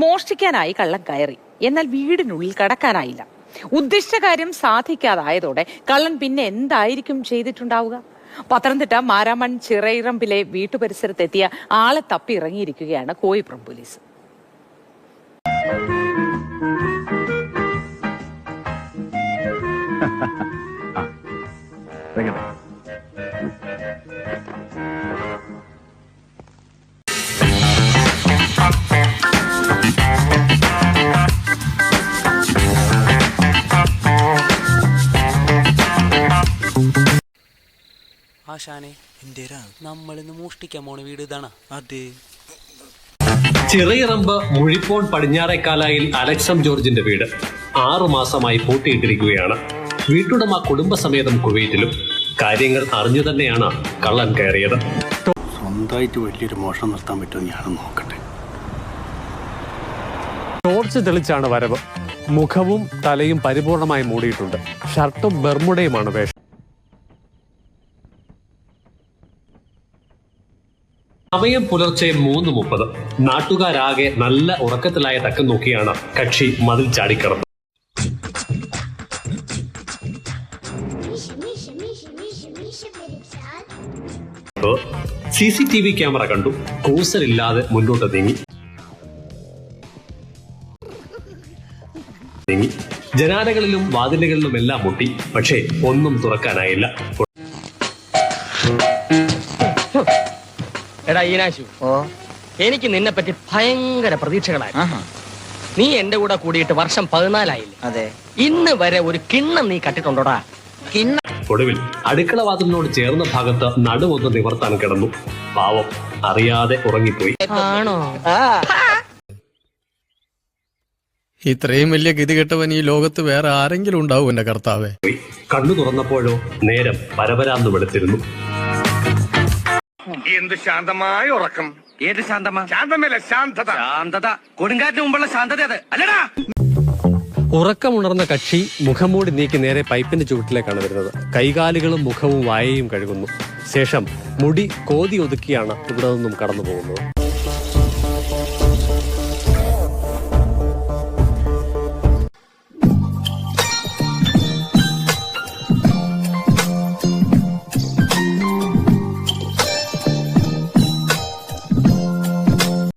മോഷ്ടിക്കാനായി കള്ളൻ കയറി എന്നാൽ വീടിനുള്ളിൽ കടക്കാനായില്ല ഉദ്ദിഷ്ട കാര്യം സാധിക്കാതായതോടെ കള്ളൻ പിന്നെ എന്തായിരിക്കും ചെയ്തിട്ടുണ്ടാവുക പത്തനംതിട്ട മാരാമൺ ചിറയിറമ്പിലെ വീട്ടുപരിസരത്തെത്തിയ ആളെ തപ്പി ഇറങ്ങിയിരിക്കുകയാണ് കോയിപ്പുറം പോലീസ് ആശാനെ നമ്മളിന്ന് മോഷ്ടിക്കാൻ പോണ വീട് ഇതാണ്? അതെ. ചിറയിറമ്പ് മുഴിപ്പോൺ പടിഞ്ഞാറേക്കാലായിൽ അലക്സം ജോർജിന്റെ വീട്. ആറു മാസമായി പൂട്ടിയിട്ടിരിക്കുകയാണ്. വീട്ടുടമ കുടുംബസമേതം കുവൈറ്റിലും. കാര്യങ്ങൾ അറിഞ്ഞു തന്നെയാണ് കള്ളൻ കയറിയത്. സ്വന്തമായിട്ട് വലിയൊരു മോഷണം നിർത്താൻ പറ്റുമെന്ന് ഞാൻ നോക്കട്ടെ. ടോർച്ച് തെളിച്ചാണ് വരവ്. മുഖവും തലയും പരിപൂർണമായി മൂടിയിട്ടുണ്ട്. ഷർട്ടും ബെർമുടയുമാണ് വേഷം. സമയം പുലർച്ചെ മൂന്ന് മുപ്പത്. നാട്ടുകാരാകെ നല്ല ഉറക്കത്തിലായ തക്കം നോക്കിയാണ് കക്ഷി മതിൽ ചാടിക്കടന്നത്. C C T V camera കണ്ടു. കൂസലില്ലാതെ മുന്നോട്ട് നീങ്ങി. ജനാലകളിലും വാതിലുകളിലും എല്ലാം മുട്ടി. പക്ഷേ ഒന്നും തുറക്കാനായില്ല. എടാ ഈനാശു. ഓ. എനിക്ക് നിന്നെ പറ്റി ഭയങ്കര പ്രതീക്ഷകളായിരുന്നു. നീ എന്റെ കൂടെ കൂടിയിട്ട് വർഷം പതിനാലായില്ലേ? അതെ. ഇന്ന് വരെ ഒരു കിണ്ണം നീ കട്ടിട്ടുണ്ടോടാ? കിണ്ണ. ഒടുവിൽ അടുക്കള വാതിലിനോട് ചേർന്ന ഭാഗത്ത് നടുവൊന്ന് നിവർത്താൻ കിടന്നു. പാവം അറിയാതെ ഉറങ്ങിപ്പോയി. ആണോ? ഇത്രയും വലിയ ഗതികെട്ടവൻ ഈ ലോകത്ത് വേറെ ആരെങ്കിലും ഉണ്ടാവും എന്റെ കർത്താവേ. കണ്ണു തുറന്നപ്പോഴോ നേരം പരപരാന്ന് വെളുത്തിരുന്നു. എന്ത് ശാന്തമായ ഉറക്കം. ഏത് ശാന്തമാ ശാന്തമല്ല ശാന്തത. ശാന്തത. കൊടുങ്കാറ്റിന് മുമ്പുള്ള ശാന്തത അത്. അല്ലടാ. ഉറക്കമുണർന്ന കക്ഷി മുഖംമൂടി നീക്കി നേരെ പൈപ്പിന്റെ ചുവട്ടിലേക്കാണ് വരുന്നത്. കൈകാലുകളും മുഖവും വായയും കഴുകുന്നു. ശേഷം മുടി കോതി ഒതുക്കിയാണ് ഇവിടെ നിന്നും കടന്നു പോകുന്നത്